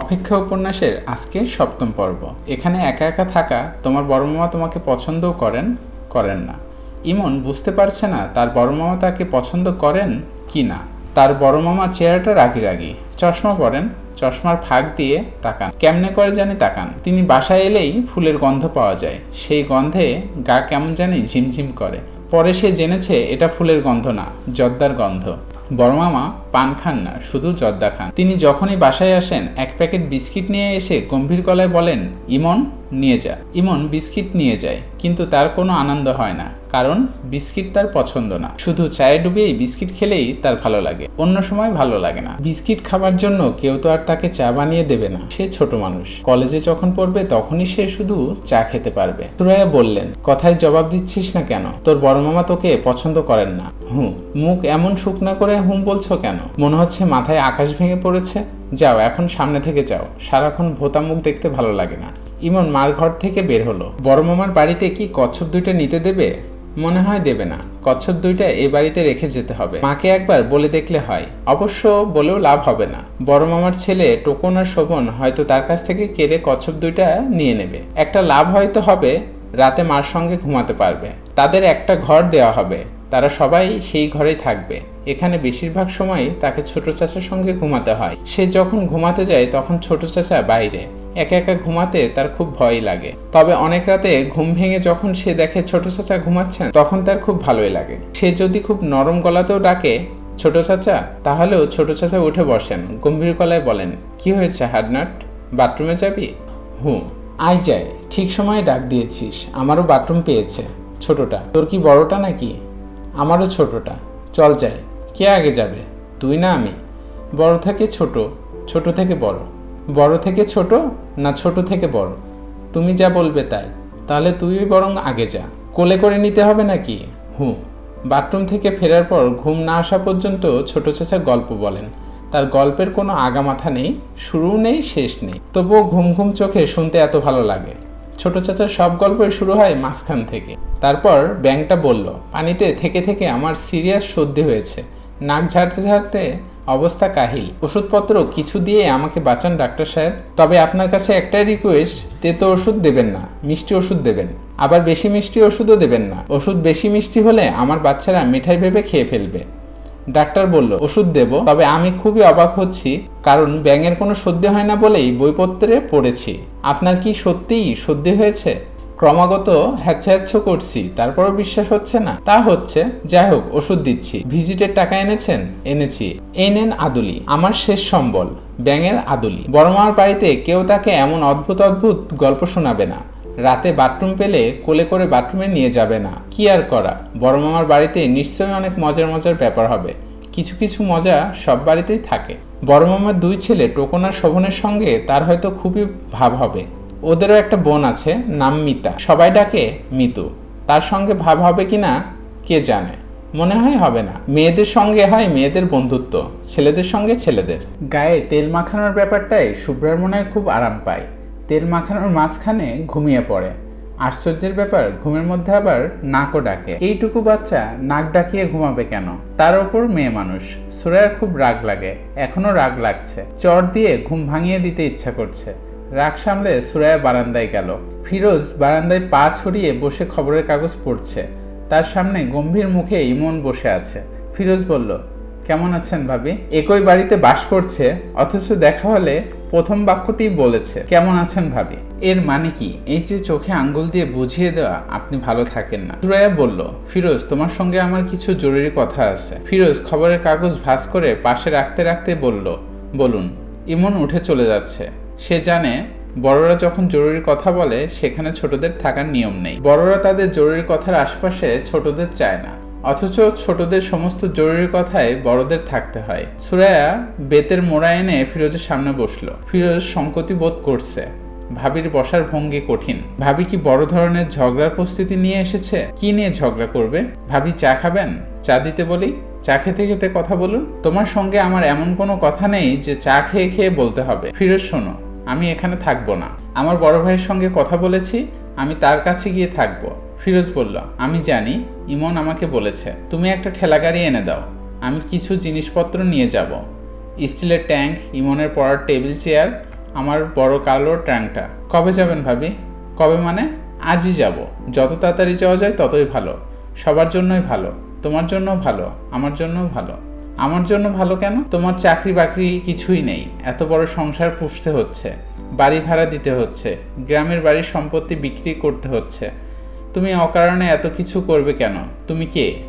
অপেক্ষা উপন্যাসের আজকের সপ্তম পর্ব। এখানে একা একা থাকা তোমার বড় মামা তোমাকে পছন্দও করেন করেন না। ইমন বুঝতে পারছে না তার বড় মামা তাকে পছন্দ করেন কি না। তার বড় মামা চেহারাটা রাগি রাগি। চশমা পরেন, চশমার ফাঁক দিয়ে তাকান। কেমনে করে জানি তাকান। তিনি বাসায় এলেই ফুলের গন্ধ পাওয়া যায়। সেই গন্ধে গা কেমন জানি ঝিমঝিম করে। পরে সে জেনেছে এটা ফুলের গন্ধ না, জর্দার গন্ধ। বড় মামা পান খান না, শুধু জর্দা খান। তিনি যখনই বাসায় আসেন, এক প্যাকেট বিস্কিট নিয়ে এসে গম্ভীর গলায় বলেন, ইমন নিয়ে যা ইমন বিস্কিট নিয়ে যায়, কিন্তু তার কোনো আনন্দ হয় না, কারণ বিস্কিট তার পছন্দ না। শুধু চায়ে ডুবিয়েই বিস্কিট খেলেই তার ভালো লাগে, অন্য সময় ভালো লাগে না। বিস্কিট খাবার জন্য কেউ তো আর তাকে চা বানিয়ে দেবে না, সে ছোট মানুষ। কলেজে যখন পড়বে তখনই সে শুধু চা খেতে পারবে। সুরাইয়া বললেন, কথায় জবাব দিচ্ছিস না কেন? তোর বড় মামা তোকে পছন্দ করেন না। হুম, মুখ এমন শুকনা করে হুম বলছো কেন? মনে হচ্ছে মাথায় আকাশ ভেঙে পড়েছে। যাও, এখন সামনে থেকে যাও। সারাক্ষণ ভোতা মুখ দেখতে ভালো লাগে না। ইমন মার ঘর থেকে বের হলো। বড় মামার বাড়িতে কি কচ্ছপ দুইটা নিতে দেবে? মনে হয় দেবে না। কচ্ছপ দুইটা এ বাড়িতে রেখে যেতে হবে। মাকে একবার বলে দেখলে হয়। অবশ্য বলেও লাভ হবে না। বড় মামার ছেলে টোকন আর শোভন হয়তো তার কাছ থেকে কেড়ে কচ্ছপ দুইটা নিয়ে নেবে। একটা লাভ হয়তো হবে, রাতে মার সঙ্গে ঘুমাতে পারবে। তাদের একটা ঘর দেওয়া হবে। তারা সবাই সেই ঘরেই থাকবে। এখানে বেশিরভাগ সময় তাকে ছোট চাচার সঙ্গে ঘুমাতে হয়। সে যখন ঘুমাতে যায়, তখন ছোট চাচা বাইরে। একা একা ঘুমাতে তার খুব ভয় লাগে। তবে অনেক রাতে ঘুম ভেঙে যখন সে দেখে ছোট চাচা ঘুমাচ্ছেন, তখন তার খুব ভালোই লাগে। সে যদি খুব নরম গলাতেও ডাকে, ছোট চাচা, তাহলেও ছোট চাচা উঠে বসেন। গম্ভীর গলায় বলেন, কি হয়েছে হাডনাট? বাথরুমে যাবি? হুম। আই যায় ঠিক সময়ে ডাক দিয়েছিস। আমারও বাথরুম পেয়েছে, ছোটটা। তোর কি বড়টা নাকি? আমারও ছোটটা। চল যাই। কে আগে যাবে? তুই না আমি? বড় থেকে ছোট। ছোট থেকে বড়। বড় থেকে ছোট না ছোট থেকে বড়? তুমি যা বলবে তাই। তাহলে তুই বরং আগে যা। কোলে করে নিতে হবে নাকি? হুঁ বাথরুম থেকে ফেরার পর ঘুম না আসা পর্যন্ত ছোট চাচা গল্প বলেন। তার গল্পের কোনো আগামাথা নেই শুরু নেই, শেষ নেই। তবুও ঘুম ঘুম চোখে শুনতে এত ভালো লাগে। ছোট চাচার সব গল্পই শুরু হয় মাঝখান থেকে। তারপর ব্যাংকটা বলল, পানিতে থেকে থেকে আমার সিরিয়াস সর্দি হয়েছে। নাক ঝাড়তে ঝাড়তে অবস্থা কাহিল। ওষুধপত্র কিছু দিয়ে আমাকে বাঁচান ডাক্তার সাহেব। তবে আপনার কাছে একটাই রিকোয়েস্ট তেতো ওষুধ দেবেন না, মিষ্টি ওষুধ দেবেন। আবার বেশি মিষ্টি ওষুধও দেবেন না। ওষুধ বেশি মিষ্টি হলে আমার বাচ্চারা মিঠাই ভেবে খেয়ে ফেলবে। ডাক্তার বলল, ওষুধ দেব, তবে আমি খুবই অবাক হচ্ছি, কারণ ব্যাঙের কোনো সর্দি হয় না বলেই বইপত্রে পড়েছি। আপনার কি সত্যিই সর্দি হয়েছে? ক্রমাগত হ্যাচ্ছা করছি, তারপরও বিশ্বাস হচ্ছে না। তা হচ্ছে, যাই হোক, ওষুধ দিচ্ছি। ভিজিটের টাকা এনেছেন? এনেছি। এনেন আদুলি, আমার শেষ সম্বল, ব্যাঙের আদুলি। বড় মামার বাড়িতে কেউ তাকে এমন অদ্ভুত অদ্ভুত গল্প শোনাবে না। রাতে বাথরুম পেলে কোলে করে বাথরুমে নিয়ে যাবে না। কি আর করা? বড় মামার বাড়িতে নিশ্চয়ই অনেক মজার মজার ব্যাপার হবে। কিছু কিছু মজা সব বাড়িতেই থাকে। বড় মামার দুই ছেলে, টোকন আর শোভনের সঙ্গে তার হয়তো খুবই ভাব হবে। ওদেরও একটা বোন আছে, নাম মিতা। সবাই ডাকে মিতু। তার সঙ্গে ভাব হবে কি না কে জানে? মনে হয় হবে না। মেয়েদের সঙ্গে হয় মেয়েদের বন্ধুত্ব, ছেলেদের সঙ্গে ছেলেদের। গায়ে তেল মাখানোর ব্যাপারটাই শুভ্রার মনে হয় খুব আরাম পায়। তেল মাখানোর মাঝখানে ঘুমিয়ে পড়ে। আশ্চর্যের ব্যাপার, ঘুমের মধ্যে আবার নাকও ডাকে। এইটুকু বাচ্চা নাক ডাকিয়ে ঘুমাবে কেন? তার ওপর মেয়ে মানুষ। সুরায়ার খুব রাগ লাগে। এখনও রাগ লাগছে। চর দিয়ে ঘুম ভাঙিয়ে দিতে ইচ্ছা করছে। রাগ সামলে সুরায়া বারান্দায় গেল। ফিরোজ বারান্দায় পা ছড়িয়ে বসে খবরের কাগজ পড়ছে। তার সামনে গম্ভীর মুখে ইমন বসে আছে। ফিরোজ বলল, কেমন আছেন ভাবি? একই বাড়িতে বাস করছে, অথচ দেখা হলে প্রথম বাক্যটি বলেছে, কেমন আছেন ভাবি? এর মানে কি? এই যে চোখে আঙ্গুল দিয়ে বুঝিয়ে দেওয়া, আপনি ভালো থাকেন না। সুরাইয়া বলল, ফিরোজ, তোমার সঙ্গে আমার কিছু জরুরি কথা আছে। ফিরোজ খবরের কাগজ ভাঁজ করে পাশে রাখতে রাখতে বলল, বলুন। ইমন উঠে চলে যাচ্ছে। সে জানে, বড়রা যখন জরুরি কথা বলে, সেখানে ছোটদের থাকার নিয়ম নেই। বড়রা তাদের জরুরি কথার আশপাশে ছোটদের চায় না। অথচ ছোটদের সমস্ত জরুরি কথায় বড়দের থাকতে হয়। সুরায়া বেতের মোড়া এনে ফিরোজের সামনে বসল। ফিরোজ সংকতি বোধ করছে। ভাবির বসার ভঙ্গি কঠিন। ভাবি কি বড় ধরনের ঝগড়ার প্রস্তুতি নিয়ে এসেছে? কি নিয়ে ঝগড়া করবে? ভাবি চা খাবেন? চা দিতে বলি? চা খেতে খেতে কথা বলুন? তোমার সঙ্গে আমার এমন কোনো কথা নেই যে চা খেয়ে খেয়ে বলতে হবে। ফিরোজ শোনো। আমি এখানে থাকব না। আমার বড় ভাইয়ের সঙ্গে কথা বলেছি, আমি তার কাছে গিয়ে থাকব। ফিরোজ বলল, আমি জানি, ইমন আমাকে বলেছে। তুমি একটা ঠেলা গাড়ি এনে দাও। আমি কিছু জিনিসপত্র নিয়ে যাব। স্টিলের ট্যাঙ্ক, ইমনের পড়ার টেবিল চেয়ার, আমার বড় কালো ট্যাঙ্কটা। কবে যাবেন ভাবি? কবে মানে? আজই যাব। যত তাড়াতাড়ি যাওয়া যায় ততই ভালো। সবার জন্যই ভালো। তোমার জন্য ভালো। আমার জন্যও ভালো। আমার জন্য ভালো কেন? তোমার চাকরি বাকরি কিছুই নেই। এত বড় সংসার পুষতে হচ্ছে। বাড়ি ভাড়া দিতে হচ্ছে। গ্রামের বাড়ির সম্পত্তি বিক্রি করতে হচ্ছে। তুমি অকারণে এত কিছু করবে কেন? তুমি কে?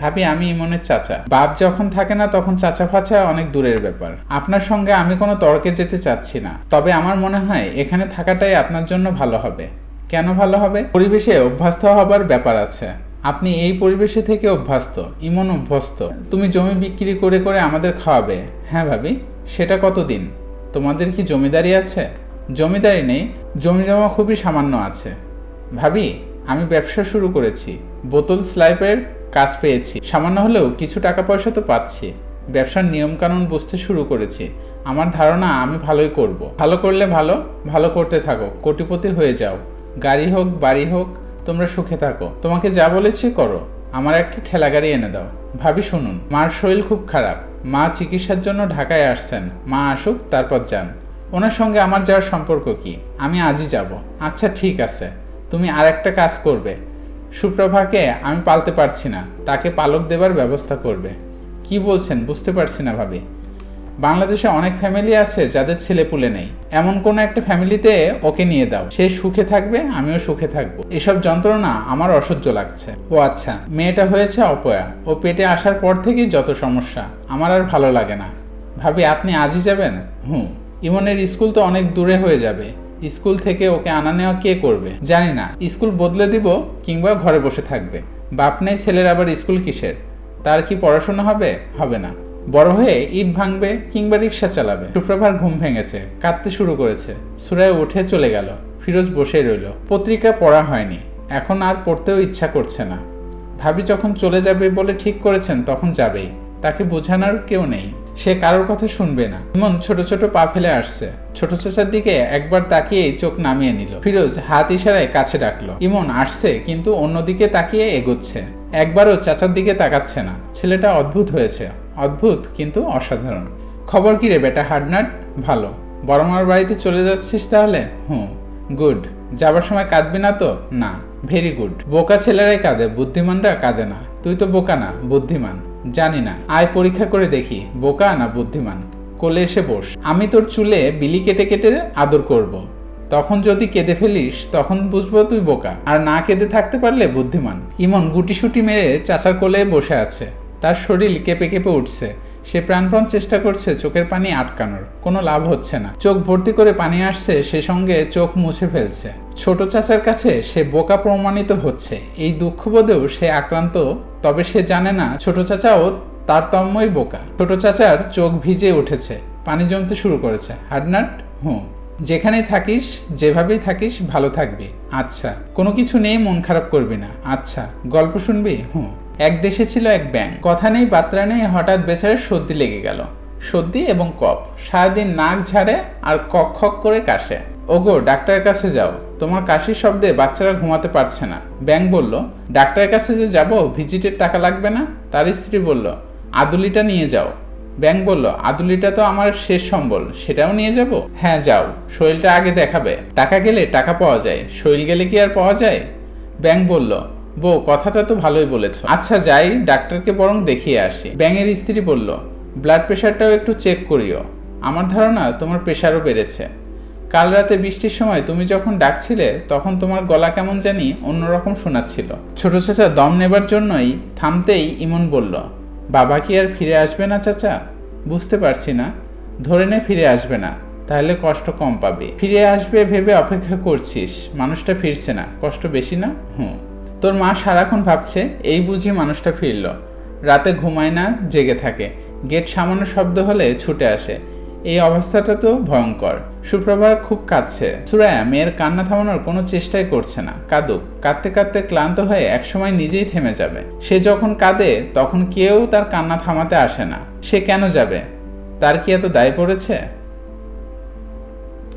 ভাবি, আমি ইমনের চাচা। বাপ যখন থাকে না, তখন চাচা ফাচা অনেক দূরের ব্যাপার। আপনার সঙ্গে আমি কোনো তর্কে যেতে চাচ্ছি না। তবে আমার মনে হয়, এখানে থাকাটাই আপনার জন্য ভালো হবে। কেন ভালো হবে? পরিবেশে অভ্যস্ত হবার ব্যাপার আছে। আপনি এই পরিবেশে থেকে অভ্যস্ত, ইমন অভ্যস্ত। তুমি জমি বিক্রি করে করে আমাদের খাওয়াবে হ্যাঁ ভাবি? সেটা কতদিন? তোমাদের কি জমিদারি আছে? জমিদারি নেই, জমি জমা খুবই সামান্য আছে। ভাবি, আমি ব্যবসা শুরু করেছি, বোতল স্লাইপের কাজ পেয়েছি। সামান্য হলেও কিছু টাকা পয়সা তো পাচ্ছি। ব্যবসার নিয়মকানুন বুঝতে শুরু করেছি। আমার ধারণা আমি ভালোই করব। ভালো করলে ভালো ভালো করতে থাকো, কোটিপতি হয়ে যাও। গাড়ি হোক, বাড়ি হোক তোমরা সুখে থাকো। তোমাকে যা বলেছি করো। আমার একটা ঠেলা গাড়ি এনে দাও। ভাবি, শুনুন, মার শরীর খুব খারাপ। মা চিকিৎসার জন্য ঢাকায় আসছেন। মা আসুক, তারপর যান। ওনার সঙ্গে আমার যাওয়ার সম্পর্ক কি? আমি আজই যাব। আচ্ছা ঠিক আছে। তুমি আর একটা কাজ করবে। সুপ্রভাকে আমি পালতে পারছি না। তাকে পালক দেবার ব্যবস্থা করবে। কি বলছেন? বুঝতে পারছি না ভাবি। বাংলাদেশে অনেক ফ্যামিলি আছে যাদের ছেলেপুলে নেই। এমন কোন একটা ফ্যামিলিতে ওকে নিয়ে দাও। সে সুখে থাকবে, আমিও সুখে থাকব। এসব যন্ত্রণা আমার অসহ্য লাগছে। ও আচ্ছা মেয়েটা হয়েছে অপয়া। ও পেটে আসার পর থেকেই যত সমস্যা, আমার আর ভালো লাগে না। ভাবি, আপনি আজই যাবেন? হুম। ইমনের স্কুল তো অনেক দূরে হয়ে যাবে। স্কুল থেকে ওকে আনা নেওয়া কে করবে? জানি না। স্কুল বদলে দিব কিংবা ঘরে বসে থাকবে। বাপ নেই, ছেলের আবার স্কুল কিসের? তার কি পড়াশোনা হবে? হবে না। বড় হয়ে ইট ভাঙবে কিংবা রিক্সা চালাবে। সুপ্রভার ঘুম ভেঙেছে, কাঁদতে শুরু করেছে। সুরায় উঠে চলে গেল, ফিরোজ বসে রইল। পত্রিকা পড়া হয়নি, এখন আর পড়তেও ইচ্ছা করছে না। ভাবি যখন চলে যাবে বলে ঠিক করেছেন তখন যাবেই, তাকে বোঝানোর কেউ নেই। সে কারোর কথা শুনবে না। ইমন ছোট ছোট পা ফেলে আসছে। ছোট চাচার দিকে একবার তাকিয়ে চোখ নামিয়ে নিল। ফিরোজ হাত ইশারায় কাছে ডাকলো। ইমন আসছে, কিন্তু অন্যদিকে তাকিয়ে এগোচ্ছে। একবারও চাচার দিকে তাকাচ্ছে না। ছেলেটা অদ্ভুত হয়েছে। অদ্ভুত, কিন্তু অসাধারণ। খবর কি রে বেটা হাডনাট ভালো। বড় বাড়িতে চলে যাচ্ছিস তাহলে? হুম। গুড। যাবার সময় কাঁদবি না তো? না। Very good. বোকা ছেলেরাই কাঁদে, বুদ্ধিমানরা কাঁদে না। তুই তো বোকা না, বুদ্ধিমান। জানি না। আয় পরীক্ষা করে দেখি, বোকা না বুদ্ধিমান? কোলে এসে বস। আমি তোর চুলে বিলি কেটে কেটে আদর করব। তখন যদি কেঁদে ফেলিস, তখন বুঝব তুই বোকা। আর না কেঁদে থাকতে পারলে বুদ্ধিমান। ইমন গুটিসুটি মেরে চাচার কোলে বসে আছে। তার শরীর কেঁপে কেঁপে উঠছে। সে প্রাণপণ চেষ্টা করছে চোখের পানি আটকানোর। কোনো লাভ হচ্ছে না। চোখ ভর্তি করে পানি আসছে, সে সঙ্গে চোখ মুছে ফেলছে। ছোট চাচার কাছে সে বোকা প্রমাণিত হচ্ছে। এই দুঃখবোধেও সে আক্রান্ত, তবে সে জানে না ছোট চাচাও তারতম্যই বোকা। ছোট চাচার চোখ ভিজে উঠেছে। পানি জমতে শুরু করেছে। হাডনাট হুম। যেখানেই থাকিস, যেভাবেই থাকিস, ভালো থাকবি। আচ্ছা কোনো কিছু নেই, মন খারাপ করবি না। আচ্ছা গল্প শুনবি? হুম। এক দেশে ছিল এক ব্যাং কথা নেই, বাত্রা নেই, হঠাৎ বেচারে সর্দি লেগে গেল। সর্দি এবং কফ। সারাদিন নাক ঝাড়ে আর কক খক করে কাশে। ওগো ডাক্তারের কাছে যাও। তোমার কাশির শব্দে বাচ্চারা ঘুমাতে পারছে না। ব্যাং বলল ডাক্তারের কাছে যে যাব, ভিজিটের টাকা লাগবে না? তার স্ত্রী বলল আদুলিটা নিয়ে যাও। ব্যাং বলল আদুলিটা তো আমার শেষ সম্বল, সেটাও নিয়ে যাব? হ্যাঁ যাও। শরীরটা আগে দেখাবে। টাকা গেলে টাকা পাওয়া যায়। শরীর গেলে কি আর পাওয়া যায়? ব্যাং বলল বউ কথাটা তো ভালোই বলেছ। আচ্ছা যাই, ডাক্তারকে বরং দেখিয়ে আসি। ব্যাঙের স্ত্রী বলল ব্লাড প্রেশারটাও একটু চেক করিও। আমার ধারণা তোমার প্রেশারও বেড়েছে। কাল রাতে বৃষ্টির সময় তুমি যখন ডাকছিলে, তখন তোমার গলা কেমন জানি অন্যরকম শোনাচ্ছিল। ছোট চাচা দম নেবার জন্যই থামতেই ইমন বলল, বাবা কি আর ফিরে আসবে না চাচা? বুঝতে পারছি না। ধরে নে ফিরে আসবে না। তাহলে কষ্ট কম পাবে। ফিরে আসবে ভেবে অপেক্ষা করছিস। মানুষটা ফিরছে না। কষ্ট বেশি না? হুম। তোর মা সারাক্ষণ ভাবছে, এই বুঝি মানুষটা ফিরল। রাতে ঘুমায় না, জেগে থাকে। গেট সামান্য শব্দ হলে ছুটে আসে। এই অবস্থাটা তো ভয়ঙ্কর। সুপ্রভার খুব কাঁদছে। সুরায়া মেয়ের কান্না থামানোর কোনো চেষ্টাই করছে না। কাঁদুক কাঁদতে কাঁদতে ক্লান্ত হয়ে একসময় নিজেই থেমে যাবে। সে যখন কাঁদে, তখন কেউ তার কান্না থামাতে আসে না। সে কেন যাবে? তার কি এত দায় পড়েছে?